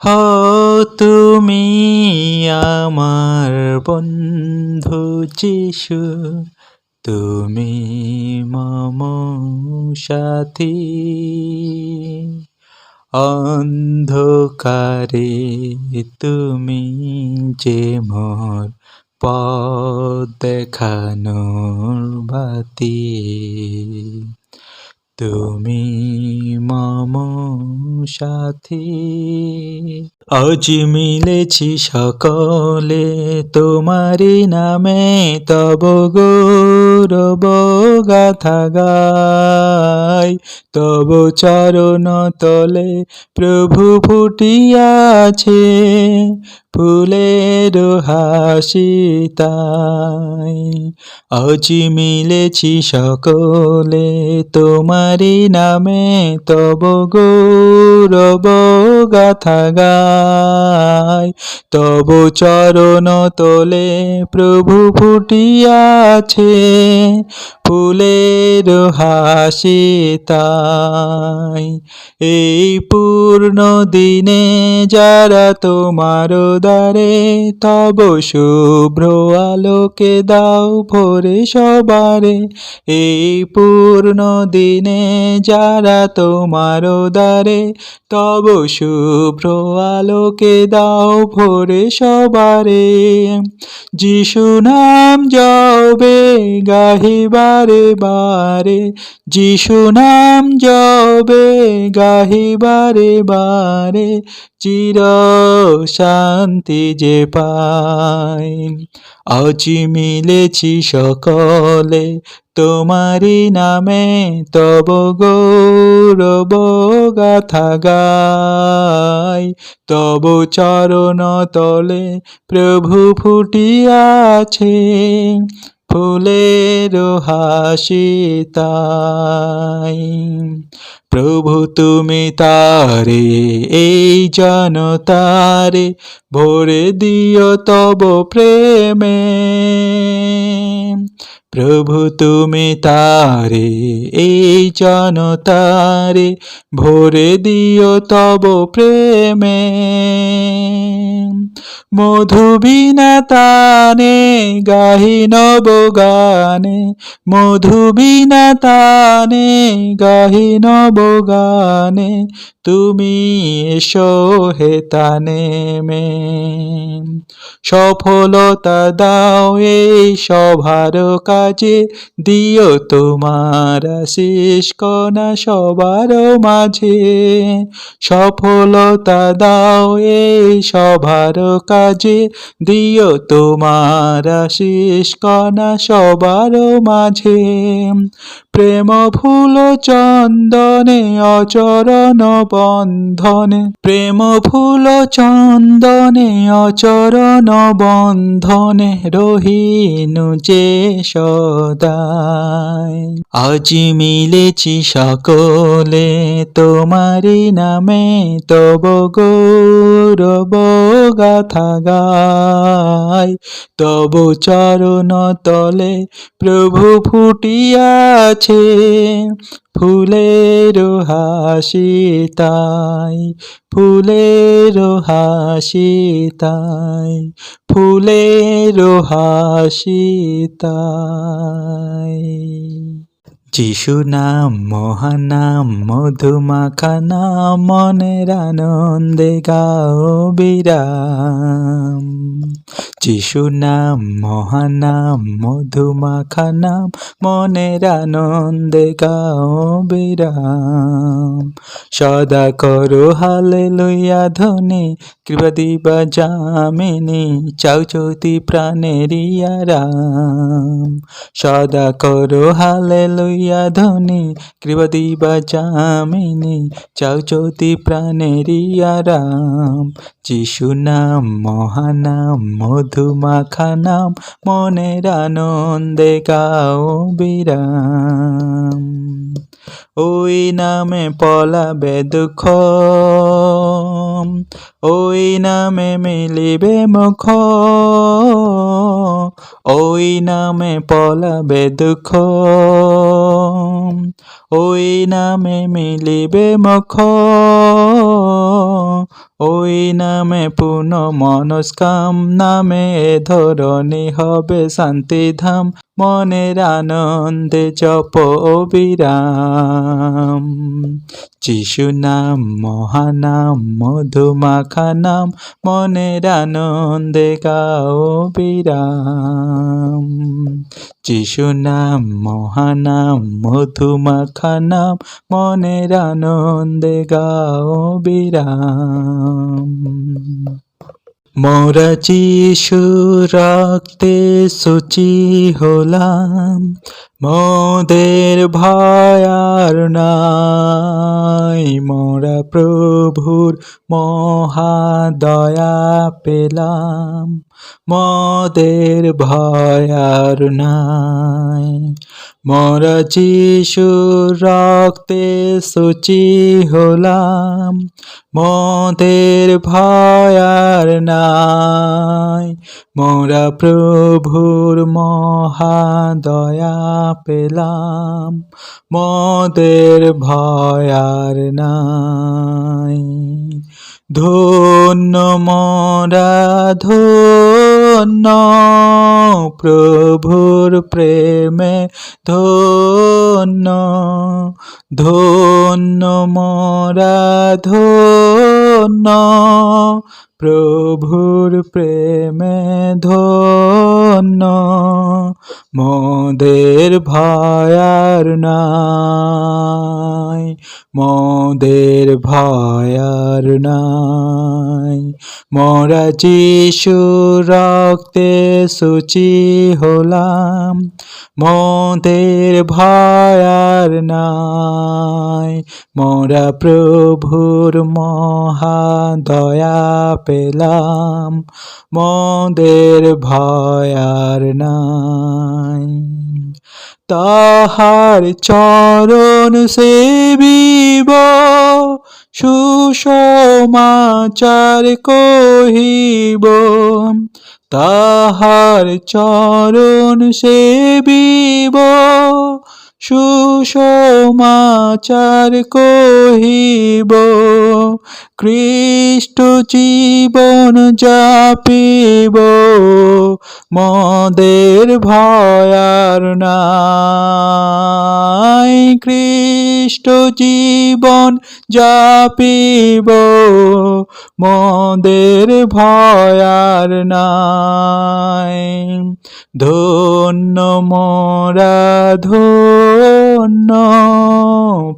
হ, তুমি আমার বন্ধু যিশু। তুমি মম সাথী। অন্ধকারে তুমি যে মোর পথ দেখানোর বাতি। তুমি মম সাথী। আজ মিলেছি সকলে তোমারি নামে তব গৌরব গাথা গাই। তব চরণ তলে প্রভু ফুটিয়াছে, ফুলের হাসি তাই। আজ মিলেছি সকলে তোমারি নামে তব গৌরব গাথা গাই। তব চরণ তলে প্রভু ফুটিয়াছে। ফুলের হাসি তাই। এই পূর্ণ দিনে যারা তোমার দ্বারে, তব শুভ্র আলোকে দাও ভরে সবারে। এই পূর্ণ দিনে যারা তোমার দ্বারে, তব শুভ্র আলোকে দাও ভরে সবারে। যিশু নাম জবে গাহিবারে বারে বারে, যিশু নাম জবে গাহিবারে বারে বারে, চির শান্তি যে পাই। আজ মিলেছি সকলে তোমারি নামে তব গৌরব গাথা গাই। তব চরণ তলে প্রভু ফুটিয়াছে ফুলের হাসি তাই। প্রভু তুমি তারে, এই জনতারে ভরে দিও তব প্রেমে। প্রভু তুমি তারে, এই জনতারে ভরে দিও তব প্রেমে। মধুবিনা তানে গাহি নব গানে মধুবিনা তানে গাহি নব গানে তুমি এসো হে তানে মে। সফলতা দাও এই সভার কাজে, দিও তোমার শেষ কণা সবার মাঝে। সফলতা দাও এই সভার কাজে দিও তোমার শেষ কণা সবার মাঝে। প্রেম ফুল চন্দনে, অচরণ বন্ধনে। প্রেম ফুল চন্দনে, অচরণ বন্ধনে, রহিনু যে সদাই। আজ মিলেছি সকলে তোমারি নামে তব গৌরব গাথা গাই। তব চরণ তলে প্রভু ফুটিয়াছে, ফুলের হাসি তাই, ফুলের হাসি তাই, ফুলের হাসি তাই। যিশু নাম মহানাম, মধুমাখা নাম, মনের আনন্দে গাও বিরাম। যিশু নাম মহানাম, মধুমাখা নাম, মনের আনন্দে গাও বিরাম। সদা করো হালে লইয়া ধ্বনি কৃপা দিবা জামিনী চাও চৌতি প্রাণেরই আরাম। সদা করো হালে লইয়া ধ্বনি কৃপা দিবা জামিনী চাও চৌতি প্রাণেরই আরাম। যিশু নাম, মহানাম, মধুমাখা নাম, মনের আনন্দে গাও বিরাম। ওই নামে পলাবে দুঃখ ওই নামে মিলিবে মুখ, ওই নামে পলাবে দুঃখ ওই নামে মিলিবে মুখ ওই নামে পুন মনস্কাম নামে ধরণী হবে শান্তিধাম। মনের আনন্দে জপ অবিরাম। যিশু নাম, মহানাম, মধুমাখা নাম, মনের আনন্দে গাও বিরাম যিশু নাম, মহানাম, মধুমাখা নাম, মনের আনন্দে গাও বিরাম মোরা যিশু রক্তে সুচি হলাম। মোদের ভয়ার নাই। মোরা প্রভুর মহাদয়া পেলাম। মোদের ভয়ার নাই। মোরা যিশু রক্তে সূচি হলাম। মোদের ভয়ার নাই। মোরা প্রভুর মহাদয়া পেলাম, মোদের ভয়ার নাই। ধন্য মোরা, ধন্য প্রভুর প্রেমে, ধন্য ধন্য মোরা, ধন্য প্রভুর প্রেমে ধন্য মোদের ভয়ার নাই মোদের ভয়ার নাই। মোরা যিশু রক্তে সূচি হলাম, মোদের ভয়ার নাই। মোরা প্রভুর মহাদয়া পেলাম, মদের ভয়ার নাই। তাহার চরণ সেবিব সুসমাচার কহিব। তাহার চরণ সেবিব সুসমাচার কহিব খ্রিস্ট জীবন যাপিব মদের ভয়ার নাই। খ্রিস্ট জীবন যাপিব মদের ভয়ার নাই। ধন্য মোরা, ধন্য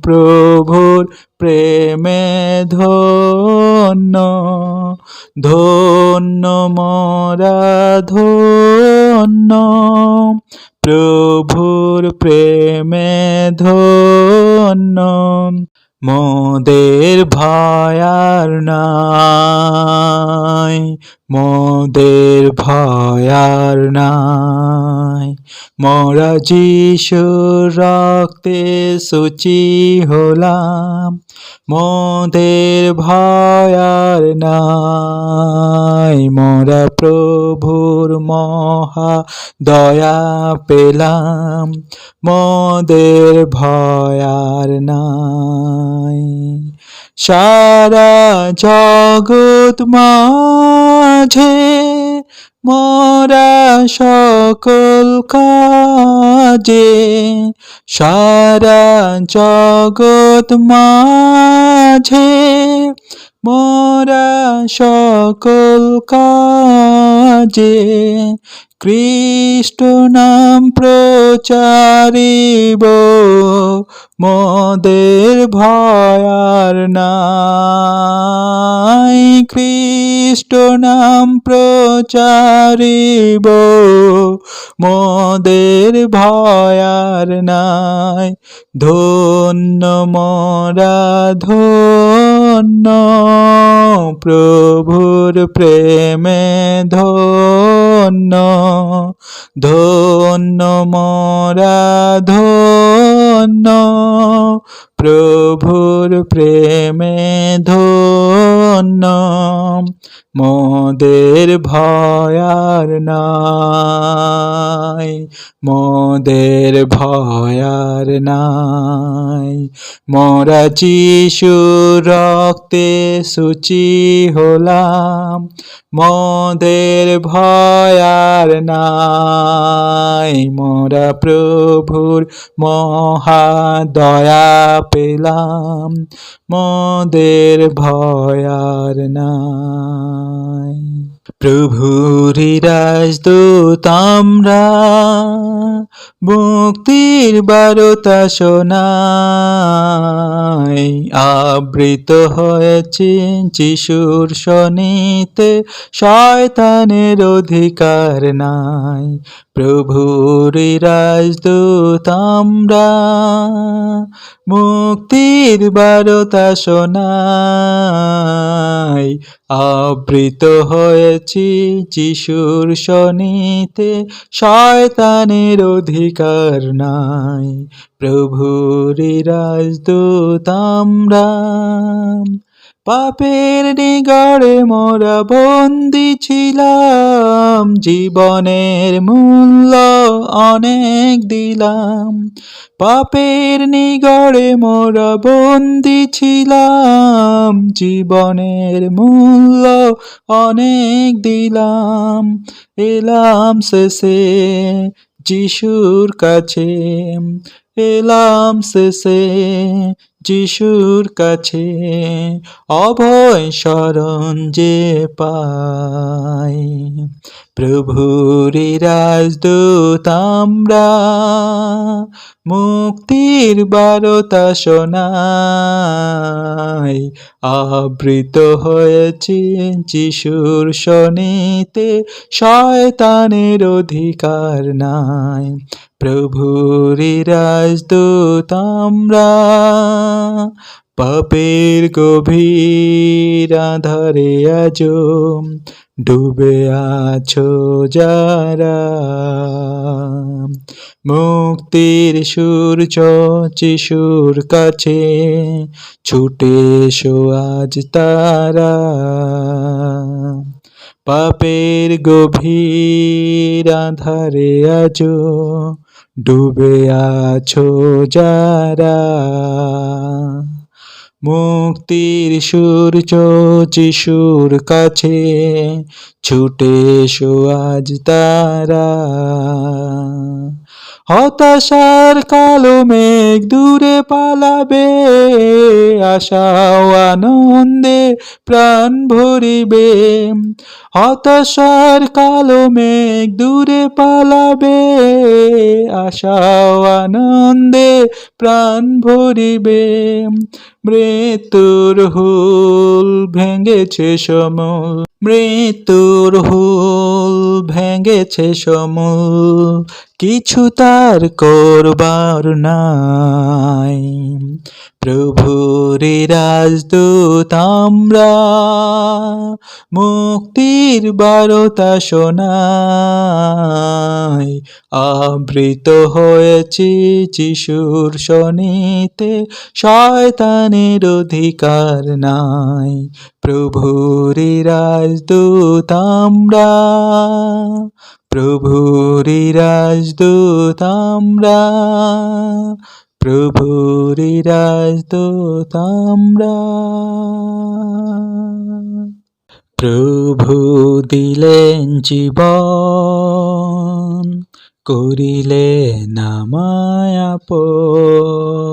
প্রভুর প্রেমে, ধন্য। ধন্য মোরা, ধন্য প্রভুর প্রেমে, ধন্য মোদের ভয়ার নাই। মোদের ভয়ার নাই। মোরা যিশু রক্তে সূচি হলাম। মোদের ভয়ার নাই। মোরা প্রভুর মহা দয়া পেলাম। মোদের ভয়ার নাই। সারা জগৎ মাঝে মোরা সকল কাজে সারা জগৎ মাঝে মোরা সকল কাজে খ্রিস্ট নাম প্রচারিব, মোদের ভয়ার নাই। খ্রিস্ট নাম প্রচারিব, মদের ভয়ার নাই। ধন্য মরা ধন্য প্রভুর প্রেমে ধন্য ধন্য মরা ধন্য। প্রভুর প্রেমে ধন্য, মোদের ভয়ার নাই, মোদের ভয়ার নাই। মোরা যিশু রক্তে সূচি হলাম, মোদের ভয়ার নাই। মোরা প্রভুর মহাদয়া পেলাম মদের ভয় আর নাই। প্রভুরি রাজদূত আমরা, মুক্তির বারতা শোনাই। আবৃত হয়েছে যিশুর শনিতে শয়তানের অধিকার নাই। প্রভুরি রাজদূত আমরা, মুক্তির বারতা শোনাই। আবৃত হয়েছি যিশুর শনিতে শয়তানের অধিকার নাই। প্রভুরি রাজদূত আমরা। পাপের নিগড়ে মোরা বন্দি ছিলাম, জীবনের মূল্য অনেক দিলাম। পাপের নিগড়ে মোরা বন্দি ছিলাম, জীবনের মূল্য অনেক দিলাম। এলাম শেষে যিশুর কাছে, এলাম শেষে যিশুর কাছে অভয় শরণ যে পাই প্রভুরি রাজদূত আমরা, মুক্তির বারতা শোনাই। আবৃত হয়েছে যিশুর শনিতে, শয়তানের অধিকার নাই। প্রভুরি রাজদূত আমরা, পাপের গভীর আধারে আজ ডুবে আছো যারা। মুক্তির সূর্য যিশুর কাছে ছুটে এসো আজ তারা। পাপের গভীর আধারে আজো ডুবে আছো যারা। মুক্তির সূর্য যিশুর কাছে, ছুটে এসো আজ তারা। হতাশার কালো মেঘ দূরে পালাবে আশা আনন্দে প্রাণ ভরিবে। হতাশার কালো মেঘ দূরে পালাবে আশা আনন্দে প্রাণ ভরিবে। মৃত্যুর হুল ভেঙেছে সমল। মৃত্যুর হুল ভেঙেছে সমল। কিছু তার করবার নাই। প্রভুরি রাজদূত আমরা, মুক্তির বারতা শোনাই। আবৃত হয়েছি যিশুর শনিতে শয়তানের অধিকার নাই। প্রভুরি রাজদূত আমরা, প্রভুরি রাজদূত আমরা, প্রভুরি রাজদূত আমরা। প্রভু দিলেন জীবন করিলে নামায়াপন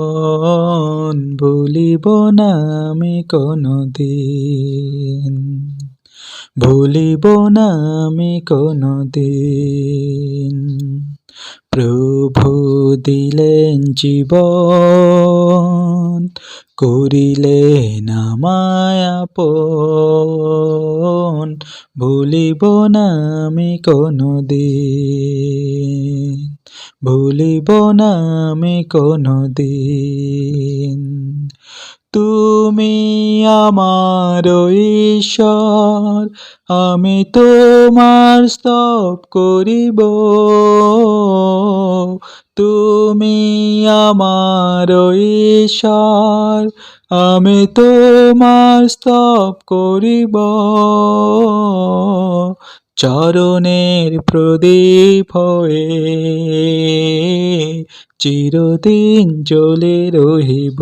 ভুলিব না আমি কোনো দিন ভুলিব না আমি কোনো দিন প্রভু দিলেন জীবন করিলে নামায়াপন ভুলিব না আমি কোনো দিন ভুলিব না আমি কোনো দিন তুমি আমার ঈশ্বর আমি তোমার স্তব করিব। তুমি আমার ঈশ্বর আমি তোমার স্তব করিব। চরণের প্রদীপ হয়ে চিরদিন জ্বলে রহিব।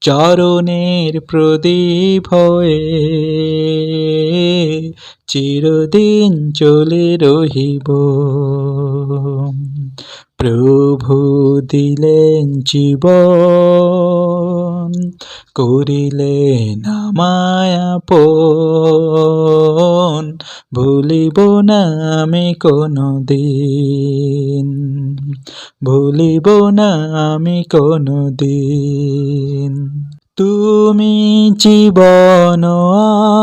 চরণের প্রদীপ হয়ে চিরদিন চলে রহিব। প্রভু দিলেন জীবন, করিলেন মায়াপন ভুলিব না আমি কোনো দিন ভুলিব না আমি কোনো দিন তুমি জীবন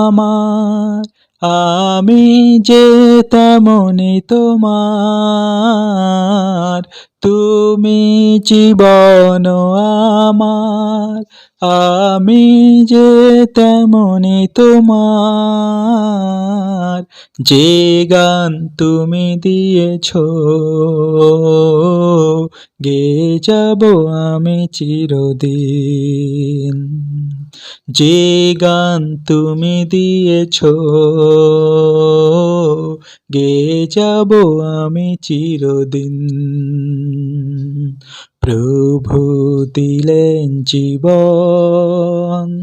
আমার, আমি যে তেমনি তোমার। তুমি জীবন আমার, আমি যে তেমনি তোমার। যে গান তুমি দিয়েছ, গে যাব আমি চিরদিন। যে গান তুমি দিয়েছ গে যাব আমি চিরদিন। প্রভু দিলেন জীবন,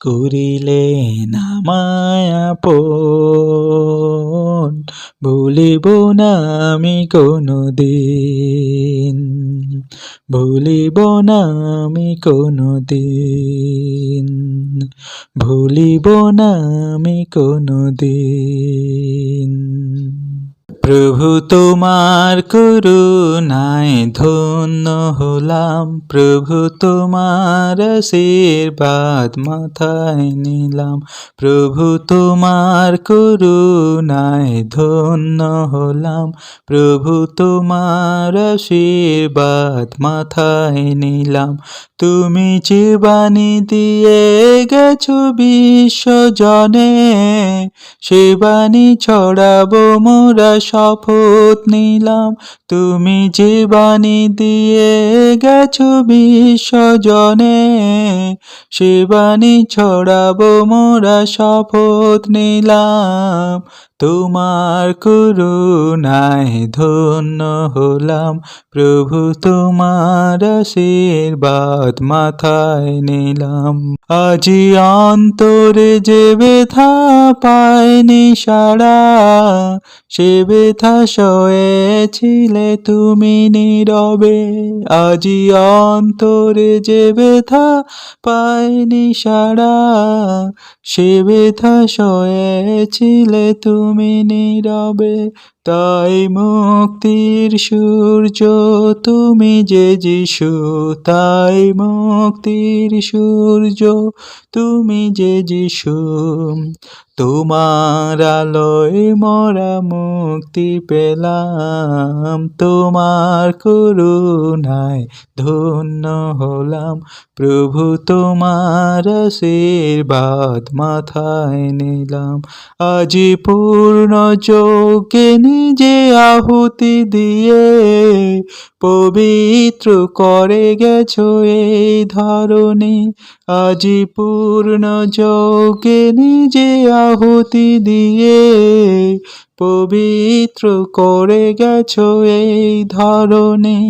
করিলেন মায়াপন ভুলিব না আমি কোনো দিন ভুলিব না আমি কোনো দিন ভুলিব না আমি কোনো দিন প্রভু তোমার করুণায় ধন্য হলাম, প্রভু তোমার আশীর্বাদ মাথায় নিলাম, প্রভু তোমার করুণায় ধন্য হলাম, প্রভু তোমার আশীর্বাদ মাথায় নিলাম। তুমি যে বাণী দিয়ে গেছো বিশ্বজনে সে বাণী ছড়াবো মোরা শপথ নিলাম। তুমি যে বাণী দিয়ে গেছো বিশ্বজনে সে বাণী ছড়াবো মোরা শপথ নিলাম। তোমার করুণায় ধন্য হলাম। প্রভু তোমার আশীর্বাদ মাথায় নিলাম। আজি অন্তরে যে ব্যথা পায়নি সারা, সে ব্যথা সয়েছিলে তুমি নীরবে। আজি অন্তরে যে ব্যথা পায়নি সারা, সে ব্যথা সয়েছিলে তুমি নীরবে তাই মুক্তির সূর্য, তুমি যে যিশু, তাই মুক্তির সূর্য, তুমি যে যিশু। তোমার আলোয় মরা মুক্তি পেলাম, তোমার করুণায় ধন্য হলাম। প্রভু, তোমার আশীর্বাদ মাথায় নিলাম। আজি পূর্ণ যোগে নিজে আহুতি দিয়ে পবিত্র করে গেছ এই ধরণী। আজি পূর্ণ যোগে নিজে আহুতি দিয়ে পবিত্র করে গেছ এই ধরনী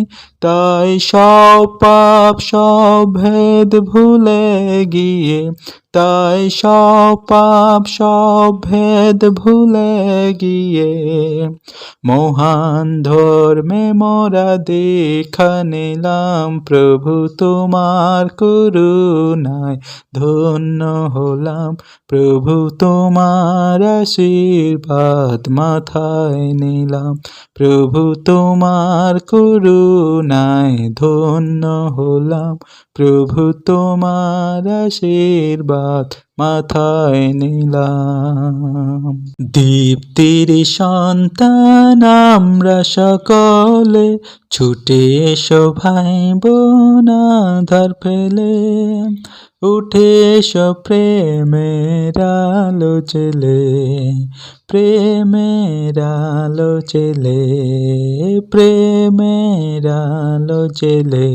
তাই সব পাপ, সব ভেদ ভুলে গিয়ে, তাই সব পাপ, সব ভেদ ভুলে গিয়ে। মহান ধর্মে মোরা দেখা নিলাম প্রভু তোমার করুণায়। ধন্য হলাম প্রভু তোমার আশীর্বাদ। মাথায় নিলাম। প্রভু তোমার করুণায় ধন্য হলাম। প্রভু তোমার আশীর্বাদ মাথায় নিলাম। দীপ্তির সন্তান আমরা সকলে, ছুটে এসো ভাই বোন আধার ফেলে। উঠে এসো প্রেমের আলো জেলে প্রেমের আলো জেলে প্রেমের আলো জেলে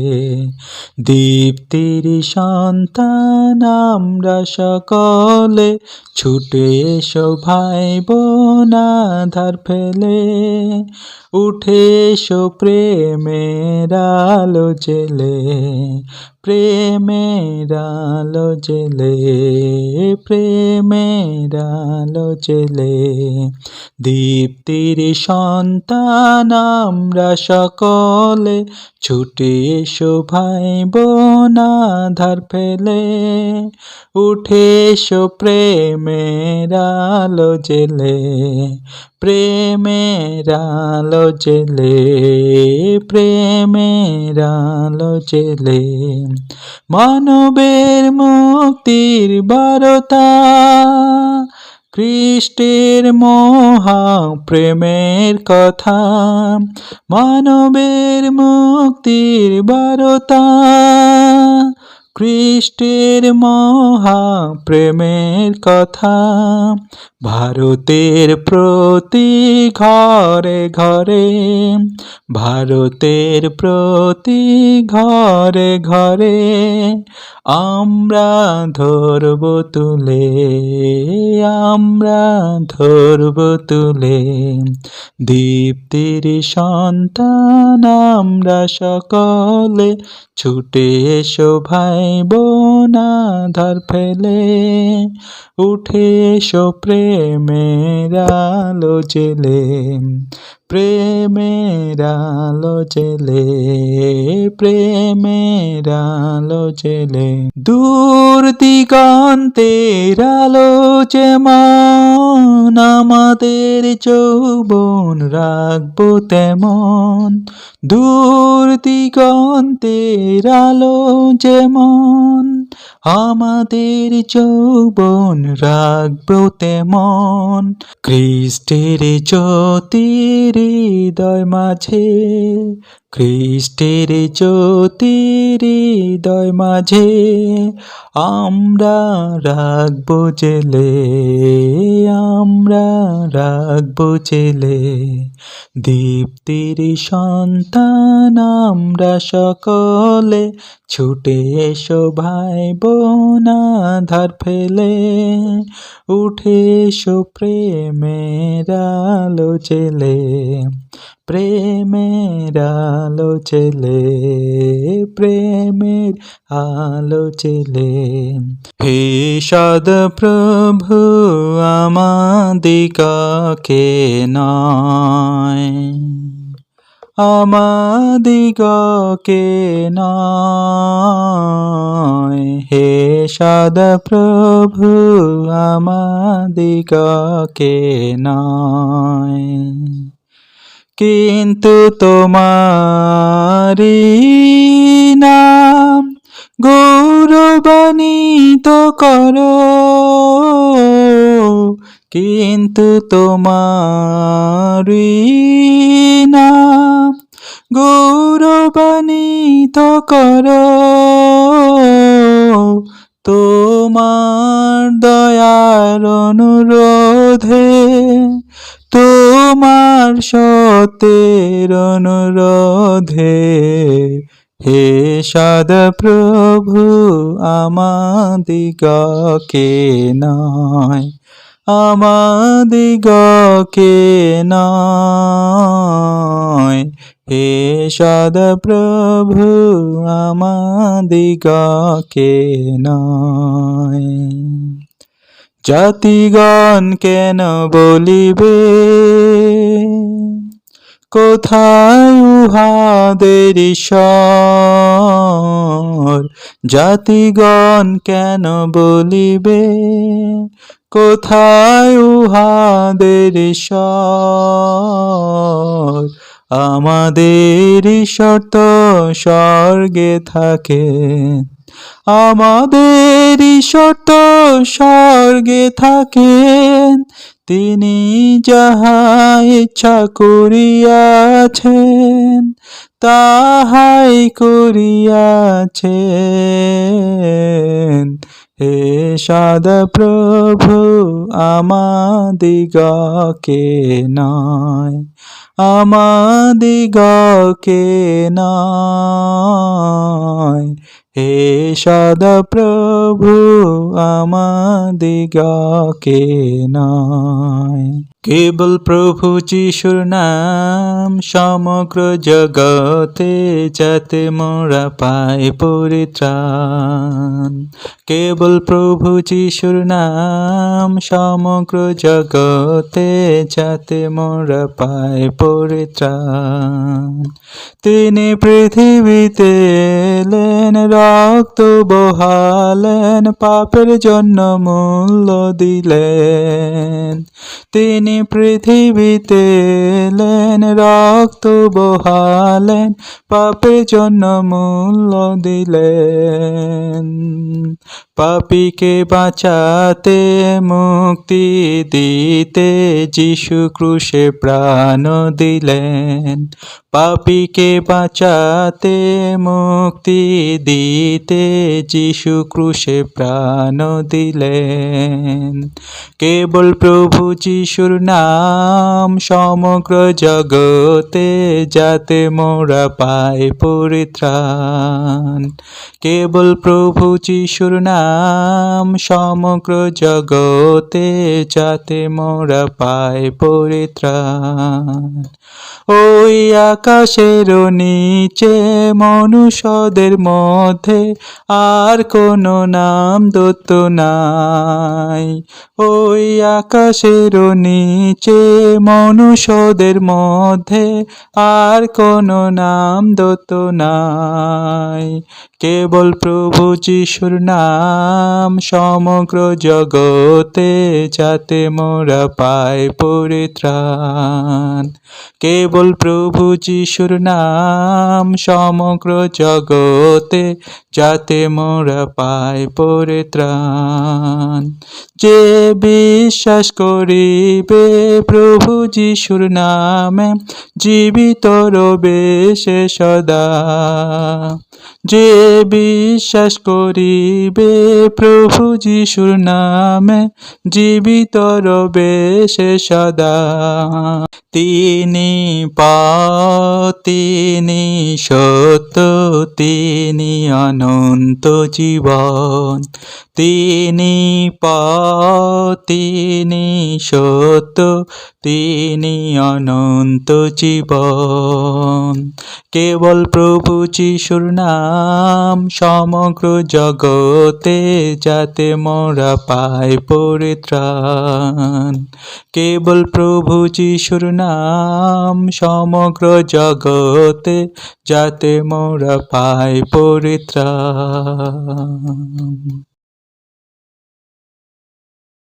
দীপ্তির সন্তান আমরা সকলে, ছুটে এসো ভাই বোন আধার ফেলে। উঠে এসো প্রেমের আলো জেলে প্রেমের আলো জেলে প্রেমের আলো জেলে দীপ্তির সন্তান, আমরা সকলে ছুটে এসো ভাই বোন আধার ফেলে। উঠে এসো প্রেমের আলো জেলে, প্রেমের আলো জেলে, প্রেমের আলো জেলে। মানবের মুক্তির বারতা খ্রিস্টের মহা প্রেমের কথা মানবের মুক্তির বারতা। খ্রিস্টের মহা প্রেমের কথা। ভারতের প্রতি ঘরে ঘরে, ভারতের প্রতি ঘরে ঘরে আমরা ধরব তুলে, আমরা ধরব তুলে। দীপ্তির সন্তান আমরা সকলে, ছুটে এসো ভাই। বোন ধার ফেলে উঠে এসো প্রেমের আলো জেলে। প্রেমের আলো জেলে প্রেমের আলো জেলে দূর দিগন্তের আলো যেমন আমাদের যৌবন রাখব তেমন। দূর দিগন্তের আলো যেমন আমাদের যৌবন রাখব তেমন। খ্রিস্টের জ্যোতির হৃদয় মাঝে খ্রিস্টের জ্যোতির হৃদয় মাঝে আমরা রাখব জেলে, আমরা রাখব জেলে। দীপ্তির সন্তান আমরা সকলে, ছুটে এসো ভাই বোন আধার ফেলে। উঠে এসো প্রেমের আলো জেলে। প্রেমের আলো জেলে প্রেমের আলো জেলে হে সদ প্রভু, আমাদিগকে নয় আমাদিগকে নয়। হে সদ প্রভু, আমাদিগকে নয়। কিন্তু তোমারি নাম গৌরবান্বিত করো। কিন্তু তোমারি নাম গৌরবান্বিত করো। তোমার দয়ার অনুরোধে তোমার সতের অনুরোধে। হে সদ প্রভু আমাদিগকে নয় আমাদিগকে নয়। হে সদ প্রভু আমাদিগকে নয়। জাতিগণ কেন বলিবে? কোথায় উহাদের ঈশ্বর? জাতিগণ কেন বলিবে? কোথায় উহাদের ঈশ্বর? আমাদের ঈশ্বর তো স্বর্গে থাকেন আমাদের ঈশ্বর তো স্বর্গে থাকেন তিনি যাহা ইচ্ছা করিয়াছেন, তাহাই করিয়াছেন। হে সদা প্রভু আমাদিগকে নয় আমাদিগকে নয়। হে সদা প্রভু আমাদিগকে নয়। কেবল প্রভু যিশুর নাম সমগ্র জগতে যাতে মোরা পায় পরিত্রাণ। কেবল প্রভু যিশুর নাম সমগ্র জগতে যাতে মোরা পায় পরিত্রাণ। তিনি পৃথিবীতে এলেন রক্ত বহালেন, পাপের জন্য মূল্য দিলেন। তিনি পৃথিবীতে এলেন, রক্ত বহালেন, পাপের জন্য মূল্য দিলেন। পাপিকে বাঁচাতে, মুক্তি দিতে যিশু ক্রুশে প্রাণ দিলেন। পাপিকে বাঁচাতে, মুক্তি দিতে যিশু ক্রুশে প্রাণ দিলেন। কেবল প্রভু যিশুর নাম সমগ্র জগতে যাতে মোরা পায় পরিত্রাণ। কেবল প্রভু যিশুর নাম সমগ্র জগতে যাতে মোরা পায় পরিত্রাণ। ওই আকাশের নিচে মনুষদের মনুষ্যদের মধ্যে আর কোনো নাম দত্ত নাই। ওই আকাশের নিচে মনুষ্যদের মধ্যে আর কোনো নাম দত্ত নাই। কেবল প্রভু যিশুর নাম সমগ্র জগতে যাতে মোরা পাই পরিত্রাণ। কেবল প্রভু যিশুর নাম সমগ্র জগতে যাতে মোরা পাই পরিত্রাণ যে বিশ্বাস করিবে প্রভু যিশুর নামে, জীবিত রবে সে সদা। যে বিশ্বাস করিবে প্রভু যিশুর নামে, জীবিত রবে সে সদা। তিনি তিনি সত্য তিনি অনন্ত জীবন। তিনি তিনি সত্য, তিনি অনন্ত জীবন। কেবল প্রভু যিশুর নাম সমগ্র জগতে যাতে মোরা পাই পরিত্রাণ। কেবল প্রভু যিশুর নাম সমগ্র জগতে যাতে মোরা পায় পরিত্রাণ।